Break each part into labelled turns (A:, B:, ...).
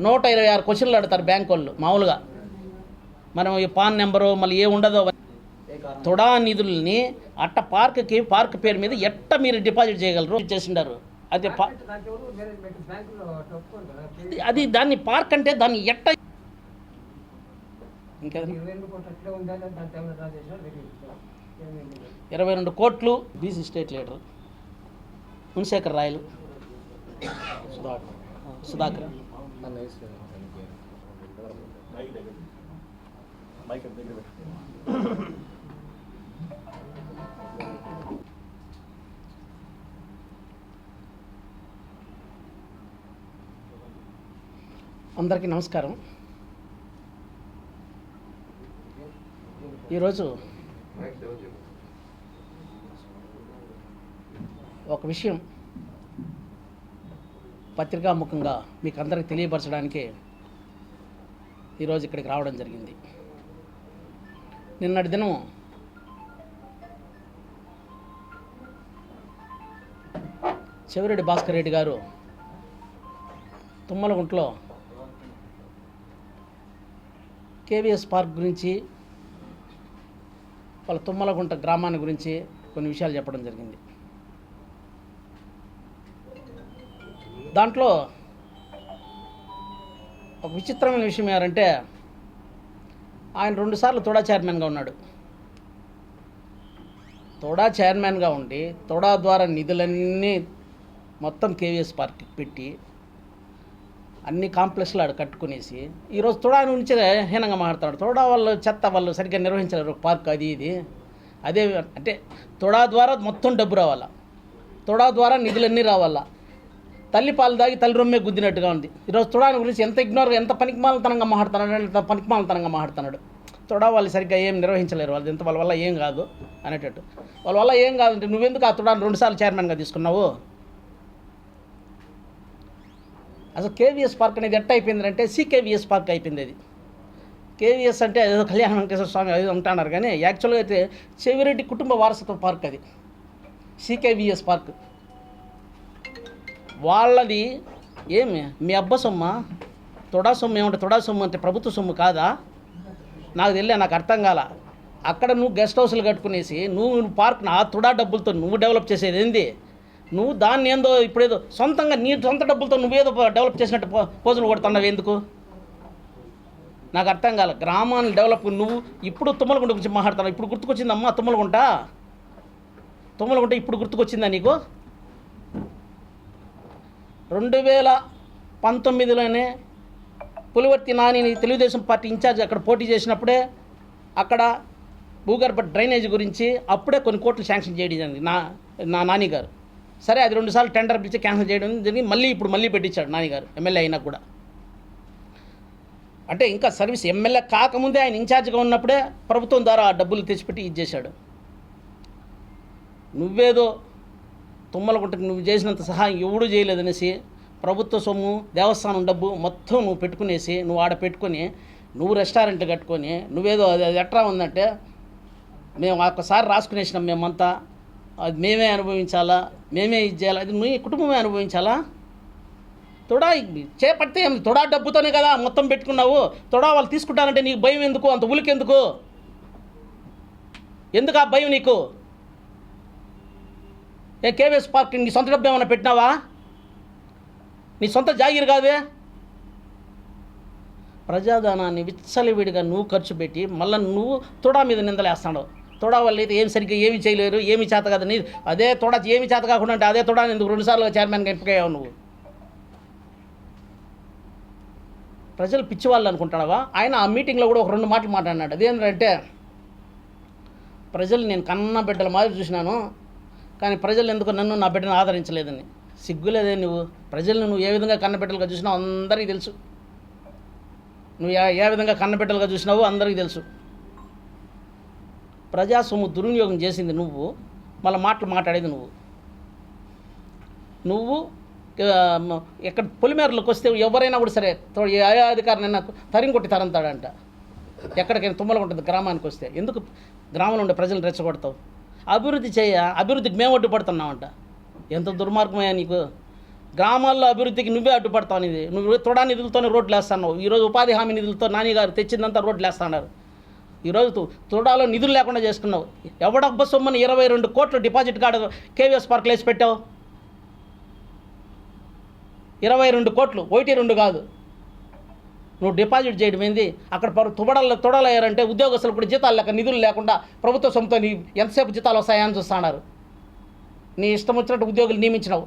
A: నూట ఇరవై ఆరు క్వశ్చన్లు అడుగుతారు బ్యాంక్ వాళ్ళు మామూలుగా. మనం ఈ పాన్ నెంబరు మళ్ళీ ఏ ఉండదో తుడా నిధుల్ని అట్ట పార్క్కి పార్క్ పేరు మీద ఎట్ట మీరు డిపాజిట్ చేయగలరు? చేసిండారు. అది అది- దాన్ని పార్క్ అంటే దాన్ని ఎట్ట ఇంకా ఇరవై రెండు కోట్లు. BC state leader. Gunasekhar Rayalu. Sudhakar. Sudhakar. అందరికీ నమస్కారం. ఈరోజు ఒక విషయం పత్రికాముఖంగా మీకు అందరికి తెలియపరచడానికి ఈరోజు ఇక్కడికి రావడం జరిగింది. నిన్నటి దినం చెవిరెడ్డి భాస్కర్ రెడ్డి గారు తుమ్మలగుంట్లో కేవీఎస్ పార్క్ గురించి వాళ్ళ తుమ్మలగుంట గ్రామాన్ని గురించి కొన్ని విషయాలు చెప్పడం జరిగింది. దాంట్లో ఒక విచిత్రమైన విషయం ఏంటంటే ఆయన రెండుసార్లు తోడా చైర్మన్గా ఉన్నాడు. తోడా చైర్మన్గా ఉండి తోడా ద్వారా నిధులన్నీ మొత్తం కేవీఎస్ పార్టీకి పెట్టి అన్ని కాంప్లెక్స్లు ఆడ కట్టుకునేసి ఈరోజు తోడా నుంచి హీనంగా మాట్లాడతాడు. తోడా వాళ్ళు చెత్త వాళ్ళు సరిగ్గా నిర్వహించలేరు. పార్క్ అది ఇది. అదే అంటే తోడా ద్వారా మొత్తం డబ్బు రావాలా? తోడా ద్వారా నిధులన్నీ రావాలా? తల్లి పాలు దాగి తల్లి రొమ్మే గుద్దినట్టుగా ఉంది. ఈరోజు తుడాని గురించి ఎంత ఇగ్నోర్ ఎంత పనికిమాలతనంగా మాట్లాడుతున్నాడు ఎంత పనికిమాలతనంగా మాట్లాడుతున్నాడు. తుడా వాళ్ళు సరిగ్గా ఏం నిర్వహించలేరు. వాళ్ళు ఎంత వాళ్ళ వల్ల ఏం కాదు అనేటట్టు. వాళ్ళ వల్ల ఏం కాదు అంటే నువ్వెందుకు ఆ తుడాన్ని రెండుసార్లు చైర్మన్గా తీసుకున్నావు? అసలు కేవీఎస్ పార్క్ అనేది ఎట్ట అయిపోయిందంటే సికేవీఎస్ పార్క్ అయిపోయింది అది. కేవీఎస్ అంటే ఏదో కళ్యాణ వెంకటేశ్వర స్వామి అది అంటున్నారు. కానీ యాక్చువల్గా అయితే చెవిరెడ్డి కుటుంబ వారసత్వ పార్క్ అది. CKVS park. వాళ్ళది ఏమి? మీ అబ్బ సొమ్మ? తొడా సొమ్ము ఏమంటే తొడా సొమ్ము అంటే ప్రభుత్వ సొమ్ము కాదా? నాకు తెలియదు నాకు అర్థం కాల. అక్కడ నువ్వు గెస్ట్ హౌస్లు కట్టుకునేసి నువ్వు పార్క్ ఆ తుడా డబ్బులతో నువ్వు డెవలప్ చేసేది ఏంది? నువ్వు దాన్ని ఏందో ఇప్పుడేదో సొంతంగా నీ సొంత డబ్బులతో నువ్వేదో డెవలప్ చేసినట్టు పోజులు కొడుతున్నావు ఎందుకు? నాకు అర్థం కాల. గ్రామాన్ని డెవలప్ నువ్వు ఇప్పుడు తుమ్మలగుంట గురించి మాట్లాడుతున్నావు. ఇప్పుడు గుర్తుకొచ్చిందమ్మా తుమ్మలగుంట? తుమ్మలగుంట ఇప్పుడు గుర్తుకొచ్చిందా నీకు? రెండు వేల పంతొమ్మిదిలోనే పులివర్తి నానిని తెలుగుదేశం పార్టీ ఇన్ఛార్జ్ అక్కడ పోటీ చేసినప్పుడే అక్కడ భూగర్భ డ్రైనేజ్ గురించి అప్పుడే కొన్ని కోట్లు శాంక్షన్ చేయడం జరిగింది. నా నా నానిగారు. సరే అది రెండుసార్లు టెండర్ పిలిచి క్యాన్సిల్ చేయడం జరిగింది. మళ్ళీ ఇప్పుడు మళ్ళీ పెట్టించాడు నానిగారు ఎమ్మెల్యే అయినా కూడా. అంటే ఇంకా సర్వీస్ ఎమ్మెల్యే కాకముందే ఆయన ఇన్ఛార్జ్గా ఉన్నప్పుడే ప్రభుత్వం ద్వారా ఆ డబ్బులు తెచ్చిపెట్టి ఇది చేశాడు. నువ్వేదో తుమ్మలగుంటకు నువ్వు చేసినంత సహాయం ఎవడూ చేయలేదనేసి ప్రభుత్వ సొమ్ము దేవస్థానం డబ్బు మొత్తం నువ్వు పెట్టుకునేసి నువ్వు ఆడ పెట్టుకొని నువ్వు రెస్టారెంట్లు కట్టుకొని నువ్వేదో అది అది ఉందంటే మేము ఒక్కసారి రాసుకునేసినాం మేమంతా. అది మేమే అనుభవించాలా? మేమే ఇది చేయాలా? అది మీ కుటుంబమే అనుభవించాలా? తొడా చేపడితే ఏం? తొడా డబ్బుతోనే కదా మొత్తం పెట్టుకున్నావు. తొడా వాళ్ళు తీసుకుంటానంటే నీకు భయం ఎందుకు? అంత ఉలికెందుకు? ఎందుకు ఆ భయం నీకు? ఏ కేవీఎస్ పార్క్ నీ సొంత డబ్బు ఏమైనా పెట్టినావా? నీ సొంత జాగీర్ కాదే? ప్రజాధనాన్ని విచ్చలవిడిగా నువ్వు ఖర్చు పెట్టి మళ్ళీ నువ్వు తోడా మీద నిందలేస్తాడు తోడా వల్ల అయితే ఏమి సరిగ్గా ఏమి చేయలేరు ఏమి చేత కాదని అదే తొడా ఏమి చేత కాకుండా అంటే అదే తొడా ఎందుకు రెండుసార్లు చైర్మన్గా ఎంపికయ్యావు నువ్వు? ప్రజలు పిచ్చివాళ్ళు అనుకుంటావా? ఆయన ఆ మీటింగ్లో కూడా ఒక రెండు మాటలు మాట్లాడినాడు. అదేంటంటే ప్రజలు నేను కన్న బిడ్డల మాదిరి చూసినాను. కానీ ప్రజలు ఎందుకు నన్ను నా బిడ్డను ఆదరించలేదని? సిగ్గులేదే నువ్వు? ప్రజలను నువ్వు ఏ విధంగా కన్నబిడ్డలుగా చూసినావు అందరికీ తెలుసు. నువ్వు ఏ ఏ విధంగా కన్నబిడ్డలుగా చూసినావో అందరికీ తెలుసు. ప్రజాసొమ్ము దుర్వినియోగం చేసింది నువ్వు. మళ్ళీ మాటలు మాట్లాడేది నువ్వు. నువ్వు ఎక్కడ పొలిమేరలోకి వస్తే ఎవరైనా కూడా సరే తో- ఏ అధికారినైనా తరిం కొట్టి తరంతాడంట. ఎక్కడికైనా తుమ్మలు ఉంటుంది గ్రామానికి వస్తే. ఎందుకు గ్రామంలో ఉండే ప్రజలను రెచ్చగొడతావు? అభివృద్ధి చేయ అభివృద్ధికి మేము అడ్డుపడుతున్నామంట ఎంత దుర్మార్గమయ్యా నీకు? గ్రామాల్లో అభివృద్ధికి నువ్వే అడ్డుపడతావు ఇది నువ్వు తొడా నిధులతోనే రోడ్లు వేస్తున్నావు. ఈరోజు ఉపాధి హామీ నిధులతో నాని గారు తెచ్చిందంతా రోడ్లు వేస్తున్నారు. ఈరోజు తు- తొడాలో నిధులు లేకుండా చేసుకున్నావు. ఎవడబ్బ సొమ్మని ఇరవై రెండు కోట్లు డిపాజిట్ కాడ కేవీఎస్ పార్క్లో వేసి పెట్టావు? ఇరవై రెండు కోట్లు ఒకటి రెండు కాదు. నువ్వు డిపాజిట్ చేయడం ఏంది? అక్కడ పరు తుబడల్లో తొడలయ్యారంటే ఉద్యోగస్తులు కూడా జీతాలు లేక నిధులు లేకుండా ప్రభుత్వ సొమ్ముతో నీ ఎంతసేపు జీతాలు వస్తాయని చూస్తున్నారు. నీ ఇష్టం వచ్చినట్టు ఉద్యోగులు నియమించినావు.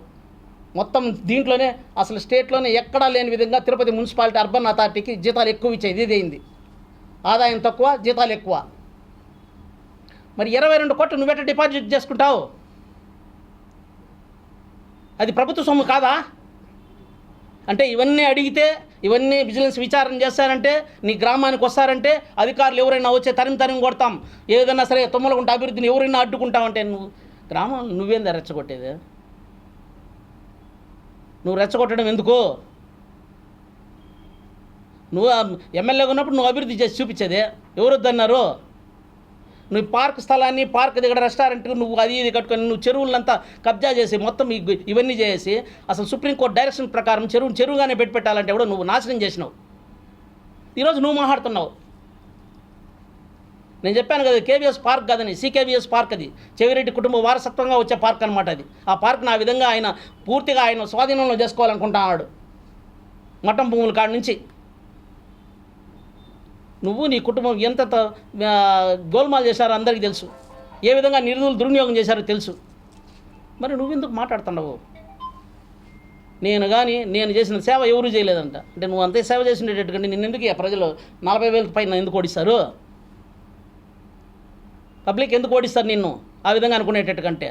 A: మొత్తం దీంట్లోనే అసలు స్టేట్లోనే ఎక్కడా లేని విధంగా తిరుపతి మున్సిపాలిటీ అర్బన్ అథారిటీకి జీతాలు ఎక్కువ ఇచ్చేది ఇది ఆదాయం తక్కువ జీతాలు ఎక్కువ. మరి ఇరవై రెండు కోట్లు నువ్వెట్ట డిపాజిట్ చేసుకుంటావు? అది ప్రభుత్వ సొమ్ము కాదా? అంటే ఇవన్నీ అడిగితే ఇవన్నీ విజిలెన్స్ విచారణ చేస్తారంటే నీ గ్రామానికి వస్తారంటే అధికారులు ఎవరైనా వచ్చే తరిమి తరిమి కొడతాం. ఏదైనా సరే తుమ్మలకుంట అభివృద్ధిని ఎవరైనా అడ్డుకుంటామంటే నువ్వు గ్రామం నువ్వేందా రెచ్చగొట్టేది? నువ్వు రెచ్చగొట్టడం ఎందుకు? నువ్వు ఎమ్మెల్యేగా ఉన్నప్పుడు నువ్వు అభివృద్ధి చేసి చూపించేది? ఎవరొద్దన్నారు నువ్వు పార్క్ స్థలాన్ని పార్క్ దగ్గర రెస్టారెంట్ నువ్వు అది ఇది కట్టుకొని నువ్వు చెరువులంతా కబ్జా చేసి మొత్తం ఇవన్నీ చేసి అసలు సుప్రీంకోర్టు డైరెక్షన్ ప్రకారం చెరువు చెరువుగానే పెట్టి పెట్టాలంటే కూడా నువ్వు నాశనం చేసినావు. ఈరోజు నువ్వు మాట్లాడుతున్నావు. నేను చెప్పాను కదా కేవీఎస్ పార్క్ కదని సీకేవీఎస్ పార్క్ అది. చెవిరెడ్డి కుటుంబ వారసత్వంగా వచ్చే పార్క్ అనమాట అది. ఆ పార్క్ని ఆ విధంగా ఆయన పూర్తిగా ఆయన స్వాధీనంలో చేసుకోవాలనుకుంటున్నాడు. మఠం భూముల కాడ నుంచి. నువ్వు నీ కుటుంబం ఎంత గోల్మాల్ చేశారో అందరికీ తెలుసు. ఏ విధంగా నిధులు దుర్వినియోగం చేశారో తెలుసు. మరి నువ్వెందుకు మాట్లాడుతున్నావు? నేను కానీ నేను చేసిన సేవ ఎవరు చేయలేదంట. అంటే నువ్వు అంతే సేవ చేసినట్టుకంటే నిన్న ఎందుకు ప్రజలు నలభై వేల పైన ఎందుకు ఓడిస్తారు? పబ్లిక్ ఎందుకు ఓడిస్తారు నిన్ను? ఆ విధంగా అనుకునేటట్టు కంటే.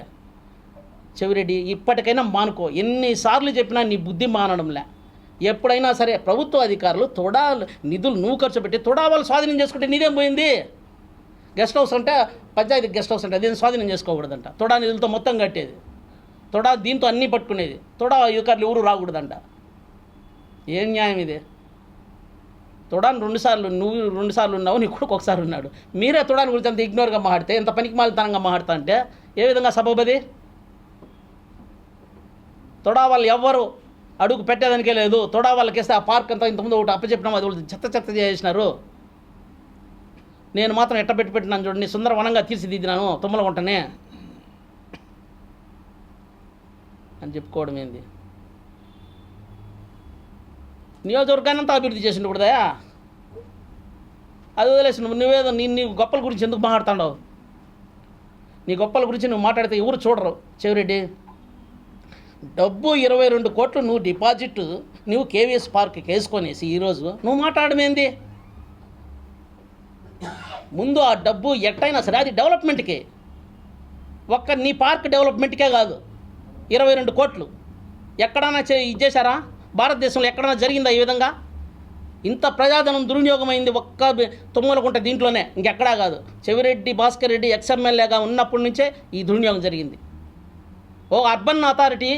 A: చెవిరెడ్డి ఇప్పటికైనా మానుకో. ఎన్నిసార్లు చెప్పినా నీ బుద్ధి మానడంలే. ఎప్పుడైనా సరే ప్రభుత్వ అధికారులు తొడా నిధులు నువ్వు ఖర్చు పెట్టి తొడా వాళ్ళు స్వాధీనం చేసుకుంటే నీదేం పోయింది? గెస్ట్ హౌస్ అంటే పంచాయతీ గెస్ట్ హౌస్ అంటే అదేం స్వాధీనం చేసుకోకూడదంట. తొడా నిధులతో మొత్తం కట్టేది. తొడా దీంతో అన్నీ పట్టుకునేది. తొడా అధికారులు ఎవరు రాకూడదంట. ఏం న్యాయం ఇది? తొడాను రెండుసార్లు నువ్వు రెండుసార్లు ఉన్నావు నీ కొడుకు ఒకసారి ఉన్నాడు. మీరే తొడాని గురించి అంత ఇగ్నోర్గా మాట్లాడితే ఎంత పనికి మాలితనంగా మాట్లాడతా అంటే ఏ విధంగా సభపతి? తొడా వాళ్ళు ఎవ్వరు అడుగు పెట్టేదానికే లేదు. తొడా వాళ్ళకి ఆ పార్క్ అంతా ఇంతకుముందు ఒకటి అప్పచెప్పినాం అది వాళ్ళు చెత్త చెత్త చేసినారు. నేను మాత్రం ఎట్ట పెట్టి పెట్టినాను చూడండి సుందర వనంగా తీర్చిదిద్దినాను తుమ్మల వంటనే అని చెప్పుకోవడం ఏంది? నియోజకవర్గాన్ని అంతా అభివృద్ధి చేసిండు కూడదయా అది వదిలేసి నువ్వు నువ్వేదో నీ నీ గొప్పల గురించి ఎందుకు మాట్లాడుతున్నావు నీ గొప్పల గురించి నువ్వు మాట్లాడితే ఎవరు చూడరు చెవిరెడ్డి? డబ్బు ఇరవై రెండు కోట్లు నువ్వు డిపాజిట్ నువ్వు కేవీఎస్ పార్క్కి వేసుకొనేసి ఈరోజు నువ్వు మాట్లాడమేంది? ముందు ఆ డబ్బు ఎట్టయినా సరే అది డెవలప్మెంట్కి. ఒక్క నీ పార్క్ డెవలప్మెంట్కే కాదు ఇరవై రెండు కోట్లు. ఎక్కడైనా చే ఇది చేశారా? భారతదేశంలో ఎక్కడైనా జరిగిందా ఈ విధంగా? ఇంత ప్రజాధనం దుర్వినియోగమైంది ఒక్క తుమ్మలకుంట దీంట్లోనే ఇంకెక్కడా కాదు. చెవిరెడ్డి భాస్కర్ రెడ్డి ఎక్స్ఎమ్మెల్యేగా ఉన్నప్పటి నుంచే ఈ దుర్వినియోగం జరిగింది. ఓ అర్బన్ అథారిటీ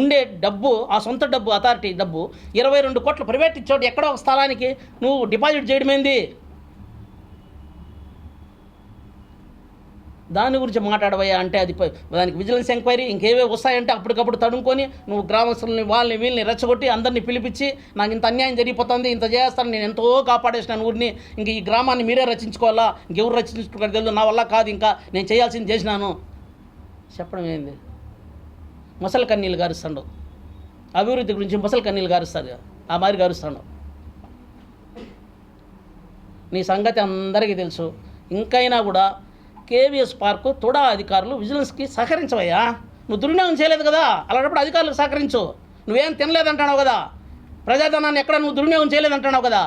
A: ఉండే డబ్బు ఆ సొంత డబ్బు అథారిటీ డబ్బు ఇరవై రెండు కోట్లు ప్రైవేట్ ఇచ్చాడు ఎక్కడో ఒక స్థలానికి నువ్వు డిపాజిట్ చేయడమేంది దాని గురించి మాట్లాడవయ్యా అంటే అది దానికి విజిలెన్స్ ఎంక్వైరీ ఇంకేవే వస్తాయంటే అప్పటికప్పుడు తడుముకొని నువ్వు గ్రామస్తుల్ని వాళ్ళని వీళ్ళని రెచ్చగొట్టి అందరినీ పిలిపించి నాకు ఇంత అన్యాయం జరిగిపోతుంది ఇంత చేస్తాను నేను ఎంతో కాపాడేసినాను ఊరిని ఇంక ఈ గ్రామాన్ని మీరే రచించుకోవాలా? ఇంకెవరు రచించుకోవాలి తెలియదు నా వల్ల కాదు ఇంకా నేను చేయాల్సింది చేసినాను. చెప్పడం ఏంది? మొసలి కన్నీళ్ళు గారుస్తాడు. అభివృద్ధి గురించి మొసలి కన్నీళ్ళు గారుస్తారు ఆ మాదిరి గారుస్తాడు. నీ సంగతి అందరికీ తెలుసు. ఇంకైనా కూడా కేవీఎస్ పార్కు తుడా అధికారులు విజిలెన్స్కి సహకరించవయ్యా. నువ్వు దుర్వినియోగం చేయలేదు కదా అలాంటప్పుడు అధికారులకు సహకరించు. నువ్వేం తినలేదంటున్నావు కదా ప్రజాధనాన్ని ఎక్కడ నువ్వు దుర్వినియోగం చేయలేదంటున్నావు కదా.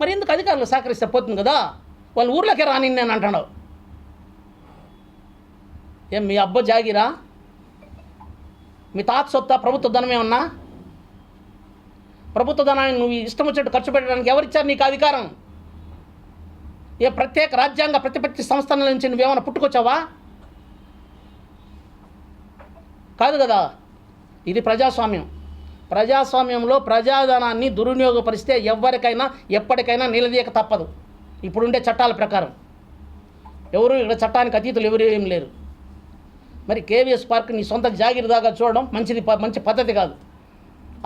A: మరి ఎందుకు అధికారులు సహకరిస్తే పోతుంది కదా? వాళ్ళు ఊర్లోకే రాని నేను అంటున్నావు ఏం మీ అబ్బ జాగిరా? మీ తాత సొత్త ప్రభుత్వ ధనం ఏమన్నా ప్రభుత్వ ధనాన్ని నువ్వు ఇష్టం వచ్చినట్టు ఖర్చు పెట్టడానికి ఎవరిచ్చారు నీకు అధికారం? ఏ ప్రత్యేక రాజ్యాంగ ప్రతిపత్తి సంస్థల నుంచి నువ్వేమైనా పుట్టుకొచ్చావా? కాదు కదా ఇది ప్రజాస్వామ్యం. ప్రజాస్వామ్యంలో ప్రజాధనాన్ని దుర్వినియోగపరిస్తే ఎవరికైనా ఎప్పటికైనా నిలదీయక తప్పదు. ఇప్పుడుండే చట్టాల ప్రకారం. ఎవరు ఇక్కడ చట్టానికి అతీతులు ఎవరు ఏం లేరు. మరి కేవీఎస్ పార్క్ నీ సొంత జాగిరి దాకా చూడడం మంచిది ప- మంచి పద్ధతి కాదు.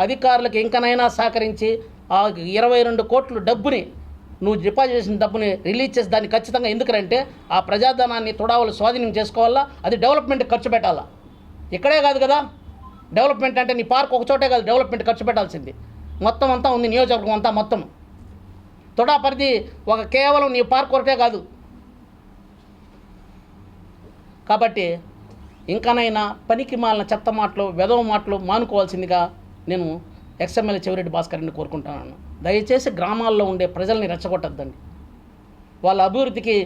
A: అధికారులకు ఇంకనైనా సహకరించి ఆ ఇరవై రెండు కోట్ల డబ్బుని నువ్వు డిపాజిట్ చేసిన డబ్బుని రిలీజ్ చేసి దాన్ని ఖచ్చితంగా ఎందుకంటే ఆ ప్రజాధనాన్ని తొడావులు స్వాధీనం చేసుకోవాలా అది డెవలప్మెంట్ ఖర్చు పెట్టాలా? ఇక్కడే కాదు కదా. డెవలప్మెంట్ అంటే నీ పార్క్ ఒక చోటే కాదు డెవలప్మెంట్ ఖర్చు పెట్టాల్సింది. మొత్తం అంతా ఉంది నియోజకవర్గం అంతా మొత్తం. తొడా పరిధి ఒక కేవలం నీ పార్క్ ఒకటే కాదు. కాబట్టి ఇంకానైనా పనికి మాలిన చెత్త మాటలు వెధవ మాటలు మానుకోవాల్సిందిగా నేను ఎక్స్ఎమ్మెల్యే చెవిరెడ్డి భాస్కర్ని కోరుకుంటున్నాను. దయచేసి గ్రామాల్లో ఉండే ప్రజల్ని రెచ్చగొట్టద్దండి. వాళ్ళ అభివృద్ధికి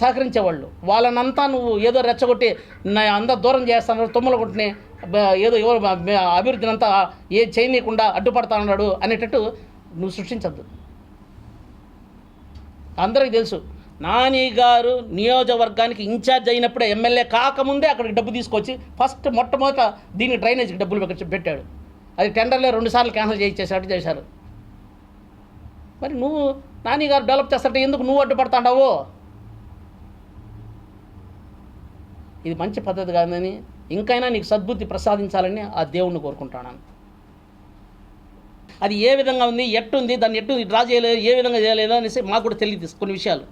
A: సహకరించేవాళ్ళు. వాళ్ళనంతా నువ్వు ఏదో రెచ్చగొట్టి నా అందరు దూరం చేస్తాను తుమ్మల కొట్టిని ఏదో ఎవరు అభివృద్ధిని అంతా ఏ చేయనీయకుండా అడ్డుపడతానన్నాడు అనేటట్టు నువ్వు సృష్టించద్దు. అందరికీ తెలుసు నాని గారు నియోజకవర్గానికి ఇన్ఛార్జ్ అయినప్పుడే ఎమ్మెల్యే కాకముందే అక్కడికి డబ్బు తీసుకొచ్చి ఫస్ట్ మొట్టమొదట దీనికి డ్రైనేజ్కి డబ్బులు పెట్టాడు. అది టెండర్లో రెండుసార్లు క్యాన్సిల్ చేయించేసాడు చేశారు. మరి నువ్వు నాని గారు డెవలప్ చేస్తుంటే ఎందుకు నువ్వు అడ్డుపడతాండావు ఇది మంచి పద్ధతి కాదని ఇంకైనా నీకు సద్బుద్ధి ప్రసాదించాలని ఆ దేవుణ్ణి కోరుకుంటున్నాను అది ఏ విధంగా ఉంది ఎట్టుంది దాన్ని ఎట్టు డ్రా చేయలేదు ఏ విధంగా చేయలేదు అనేసి మాకు కూడా తెలియదు కొన్ని విషయాలు.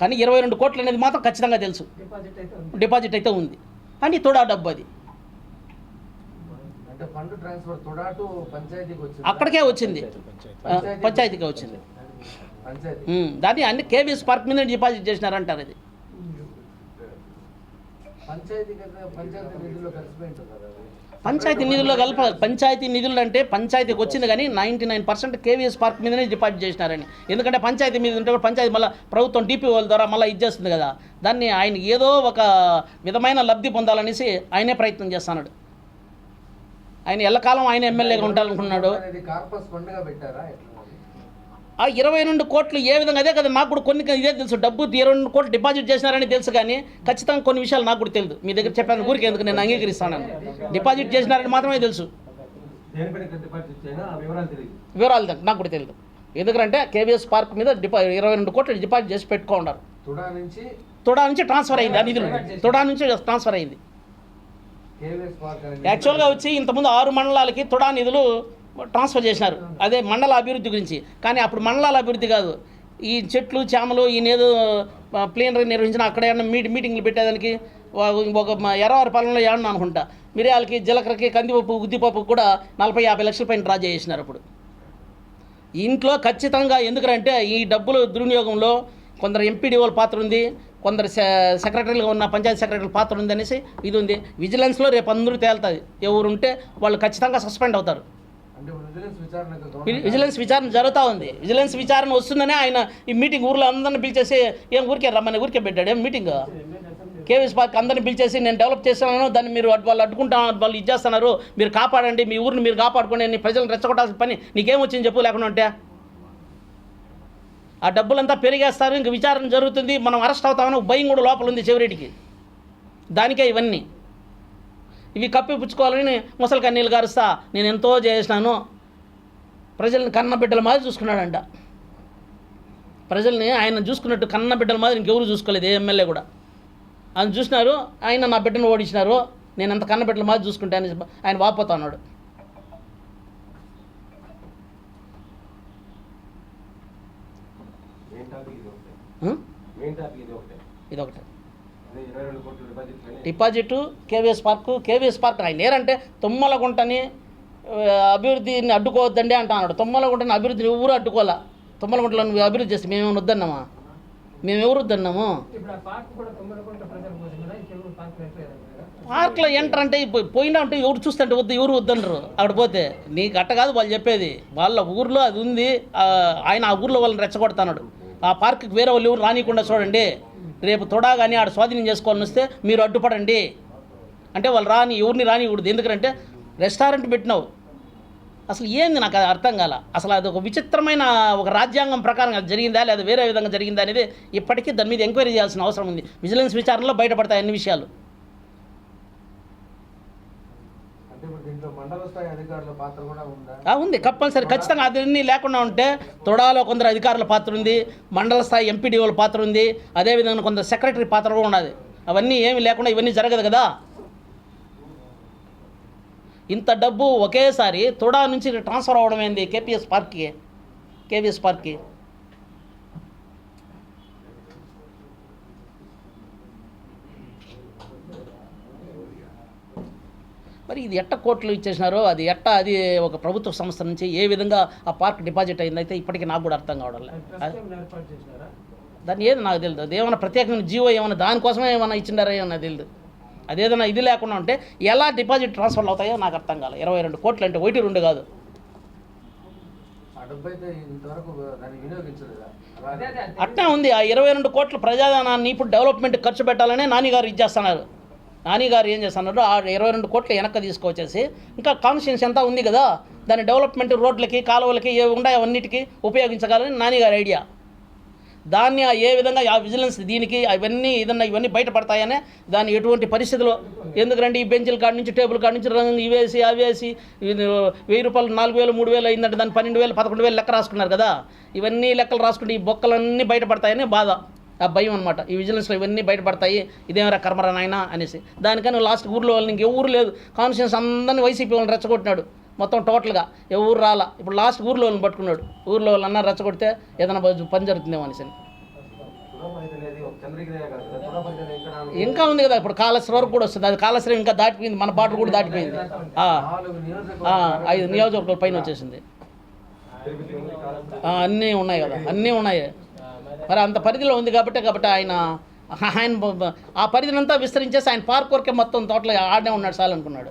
A: కానీ ఇరవై రెండు కోట్లు అనేది మాత్రం ఖచ్చితంగా తెలుసు. డిపాజిట్ అయితే ఉంది. అని తోడా డబ్బు అది.
B: అంటే ఫండ్ ట్రాన్స్ఫర్ తొడా టు పంచాయతీకి వచ్చింది?
A: అక్కడికే వచ్చింది. పంచాయతీకే వచ్చింది. దాన్ని అన్ని కేవీఎస్ పార్క్ మీద డిపాజిట్ చేసినారంటారు అది
B: పంచాయతీ నిధుల్లో.
A: పంచాయతీ నిధుల్లో కలప పంచాయతీ నిధులు అంటే పంచాయతీకి వచ్చింది కానీ ninety nine percent KVS park మీదనే డిపాజిట్ చేసినారని. ఎందుకంటే పంచాయతీ మీద ఉంటే కూడా పంచాయతీ మళ్ళీ ప్రభుత్వం డిపిఓల ద్వారా మళ్ళీ ఇచ్చేస్తుంది కదా. దాన్ని ఆయన ఏదో ఒక విధమైన లబ్ధి పొందాలనేసి ఆయనే ప్రయత్నం చేస్తున్నాడు. ఆయన ఎల్లకాలం ఆయన ఎమ్మెల్యేగా ఉండాలనుకున్నాడు. ఆ ఇరవై రెండు కోట్లు ఏ విధంగా? అదే కదా నాకు కూడా కొన్ని ఇదే తెలుసు. డబ్బు ఇరవై రెండు కోట్లు డిపాజిట్ చేసినారని తెలుసు కానీ ఖచ్చితంగా కొన్ని విషయాలు నాకు కూడా తెలియదు. మీ దగ్గర చెప్పాను ఊరికి ఎందుకు నేను అంగీకరిస్తాను డిపాజిట్ చేసినారని మాత్రమే తెలుసు.
C: వివరాలు
A: నాకు కూడా తెలియదు. ఎందుకంటే కేవీఎస్ పార్క్ మీద డిపా ఇరవై రెండు కోట్లు డిపాజిట్ చేసి పెట్టుకున్నారు
B: తుడా నుంచి
A: తుడా నుంచి ట్రాన్స్ఫర్ అయింది ఆ నిధులు. తుడా నుంచి ట్రాన్స్ఫర్ అయింది. యాక్చువల్గా వచ్చి ఇంతకుముందు ఆరు మండలాలకి తుడా నిధులు ట్రాన్స్ఫర్ చేసినారు. అదే మండల అభివృద్ధి గురించి. కానీ అప్పుడు మండలాల అభివృద్ధి కాదు. ఈ చెట్లు చేమలు ఈయనేదో నేదు ప్లేనరీ నిర్వహించిన అక్కడ ఏమన్నా మీటి మీటింగ్లు పెట్టేదానికి ఒక ఎర్రవారి పాలనలో ఏమన్నా అనుకుంటా. మిరియాలకి జీలకర్రకి కందిపప్పు ఉద్దిపప్పు కూడా నలభై యాభై లక్షల పైన డ్రా చేసినారు అప్పుడు. ఇంట్లో ఖచ్చితంగా ఎందుకంటే ఈ డబ్బులు దుర్వినియోగంలో కొందరు ఎంపీడీఓల పాత్ర ఉంది కొందరు సె- సెక్రటరీలుగా ఉన్న పంచాయతీ సెక్రటరీల పాత్ర ఉంది అనేసి ఇది ఉంది. విజిలెన్స్లో రేపు అందరూ తేలుతుంది. ఎవరుంటే వాళ్ళు ఖచ్చితంగా సస్పెండ్ అవుతారు.
B: విజిలెన్స్
A: విచారణ జరుగుతూ ఉంది. విజిలెన్స్ విచారణ వస్తుందనే ఆయన ఈ మీటింగ్ ఊర్లో అందరిని పిలిచేసి ఏం ఊరికే రమ్మని ఊరికే పెట్టాడు? ఏం మీటింగ్? కేవీఎస్ పార్క్ అందరిని పిలిచేసి నేను డెవలప్ చేస్తున్నాను దాన్ని మీరు వాళ్ళు అడ్డుకుంటా వాళ్ళు ఇచ్చేస్తున్నారు మీరు కాపాడండి మీ ఊరిని మీరు కాపాడుకోండి నేను ప్రజలను రెచ్చగొట్టాల్సిన పని నీకేమొచ్చింది చెప్పు లేకుండా ఉంటే. ఆ డబ్బులంతా పెరిగేస్తారు ఇంక విచారణ జరుగుతుంది మనం అరెస్ట్ అవుతామని భయం కూడా లోపల ఉంది చెవిరెడ్డికి దానికే ఇవన్నీ. ఇవి కప్పిపుచ్చుకోవాలని ముసలి కన్నీళ్ళు గారుస్తా. నేను ఎంతో చేసినాను. ప్రజల్ని కన్న బిడ్డల మాదిరి చూసుకున్నాడంట. ప్రజల్ని ఆయన చూసుకున్నట్టు కన్న బిడ్డల మాదిరి ఇంకెవరు చూసుకోలేదు ఏ ఎమ్మెల్యే కూడా. ఆయన చూసినారు ఆయన నా బిడ్డను ఓడించినారు. నేను అంత కన్న బిడ్డల మాదిరి చూసుకుంటే అని ఆయన వాపోతా ఉన్నాడు. ఇదొకటి
C: అదే ఇరవై రెండు కోట్ల deposit
A: KVS park KVS park ఆయన లేరంటే తుమ్మలగుంటని అభివృద్ధిని అడ్డుకోవద్దండి అంటున్నాడు. తుమ్మలగుంటని అభివృద్ధిని ఎవరు అడ్డుకోవాలా? తుమ్మలగుంటలో నువ్వు అభివృద్ధి చేస్తే మేమేమైనా వద్దన్నామా? మేము ఎవరు వద్దన్నాము? పార్క్లో ఎంటర్ అంటే పోయినా ఉంటే ఎవరు చూస్తుంటే వద్దు ఎవరు వద్దనరు అక్కడ పోతే నీకు అట్ట కాదు వాళ్ళు చెప్పేది. వాళ్ళ ఊర్లో అది ఉంది ఆయన ఆ ఊర్లో వాళ్ళని రెచ్చగొడతాడు ఆ పార్క్కి వేరే వాళ్ళు ఎవరు రానియకుండా చూడండి. రేపు తొడా కానీ ఆడ స్వాధీనం చేసుకోవాలని వస్తే మీరు అడ్డుపడండి. అంటే వాళ్ళు రాని ఎవరిని రానికూడదు ఎందుకంటే రెస్టారెంట్ పెట్టినావు. అసలు ఏంది నాకు అది అర్థం కాల. అసలు అది ఒక విచిత్రమైన ఒక రాజ్యాంగం ప్రకారం అది జరిగిందా లేదా వేరే విధంగా జరిగిందా అనేది ఇప్పటికీ దాని మీద ఎంక్వైరీ చేయాల్సిన అవసరం ఉంది. విజిలెన్స్ విచారణలో బయటపడతాయి అన్ని విషయాలు
B: అంటే ఇప్పుడు దీంట్లో మండల స్థాయి అధికారుల పాత్ర కూడా ఉందా?
A: కంపల్సరీ. ఖచ్చితంగా అదన్నీ లేకుండా ఉంటే తొడాలో కొందరు అధికారుల పాత్ర ఉంది మండల స్థాయి ఎంపీడీఓల పాత్ర ఉంది అదేవిధంగా కొందరు సెక్రటరీ పాత్ర కూడా ఉన్నది. అవన్నీ ఏమి లేకుండా ఇవన్నీ జరగదు కదా? ఇంత డబ్బు ఒకేసారి తుడా నుంచి ట్రాన్స్ఫర్ అవ్వడం ఏంది? కేపీఎస్ పార్క్కి కేవీఎస్ పార్క్కి. మరి ఇది ఎట్ట కోట్లు ఇచ్చేసినారో అది ఎట్ట అది ఒక ప్రభుత్వ సంస్థ నుంచి ఏ విధంగా ఆ పార్క్ డిపాజిట్ అయిందైతే ఇప్పటికీ నాకు కూడా అర్థం కావడం
D: ఏమైనా
A: దాన్ని ఏది నాకు తెలియదు అది ఏమైనా ప్రత్యేకమైన జీవో ఏమైనా దానికోసమే ఏమైనా ఇచ్చిండారా ఏమన్నా తెలియదు అదేదైనా ఇది లేకుండా ఉంటే ఎలా డిపాజిట్ ట్రాన్స్ఫర్లు అవుతాయో నాకు అర్థం కాలేదు. ఇరవై రెండు కోట్లు అంటే ఒకటి రెండు కాదు. అట్నే ఉంది. ఆ ఇరవై రెండు కోట్ల ప్రజాధనాన్ని ఇప్పుడు డెవలప్మెంట్ ఖర్చు పెట్టాలనే నానిగారు ఇచ్చేస్తున్నారు నానిగారు ఏం చేస్తున్నారు ఆ ఇరవై రెండు కోట్లు వెనక్కి తీసుకొచ్చేసి ఇంకా కాన్స్టిట్యూన్స్ ఎంత ఉంది కదా దాని డెవలప్మెంట్ రోడ్లకి కాలువలకి ఏ ఉన్నాయో అన్నిటికీ ఉపయోగించగలని నానిగారి ఐడియా దాన్ని ఏ విధంగా ఆ విజిలెన్స్ దీనికి అవన్నీ ఏదన్నా ఇవన్నీ బయటపడతాయనే దాన్ని ఎటువంటి పరిస్థితిలో ఎందుకంటే ఈ బెంచ్ల కాడ నుంచి టేబుల్ కాడ నుంచి రంగు ఇవేసి అవేసి వెయ్యి రూపాయలు నాలుగు వేలు మూడు వేలు అయిందంటే దాన్ని పన్నెండు వేలు పదకొండు వేలు లెక్క రాసుకున్నారు కదా. ఇవన్నీ లెక్కలు రాసుకుంటే ఈ బొక్కలన్నీ బయటపడతాయని బాధ. భయం అనమాట ఈ విజిలెన్స్లో ఇవన్నీ బయటపడతాయి. ఇదేమరా కర్మరా నాయనా అనేసి. దానికని లాస్ట్ ఊర్లో వాళ్ళని ఇంకెవరు లేదు. కాన్షియన్స్ అందరినీ వైసీపీ వాళ్ళని రెచ్చగొట్టినాడు. మొత్తం టోటల్గా ఎవరు రాలా. ఇప్పుడు లాస్ట్ ఊర్లో వాళ్ళని పట్టుకున్నాడు. ఊర్లో వాళ్ళు అన్నారు రెచ్చగొడితే ఏదైనా పని జరుగుతుందేమో అనేసి.
C: ఇంకా
A: ఉంది కదా. ఇప్పుడు కాళేశ్వరం వరకు కూడా వస్తుంది. అది కాళేశ్వరం ఇంకా దాటిపోయింది. మన బార్డర్ కూడా దాటిపోయింది. ఐదు నియోజకవర్గాల పైన వచ్చేసింది. అన్నీ ఉన్నాయి కదా. అన్నీ ఉన్నాయి. మరి అంత పరిధిలో ఉంది కాబట్టి కాబట్టి ఆయన ఆయన ఆ పరిధినంతా విస్తరించేసి ఆయన పార్క్ వరకే మొత్తం తోటలో ఆడనే ఉన్నాడు చాలు అనుకున్నాడు.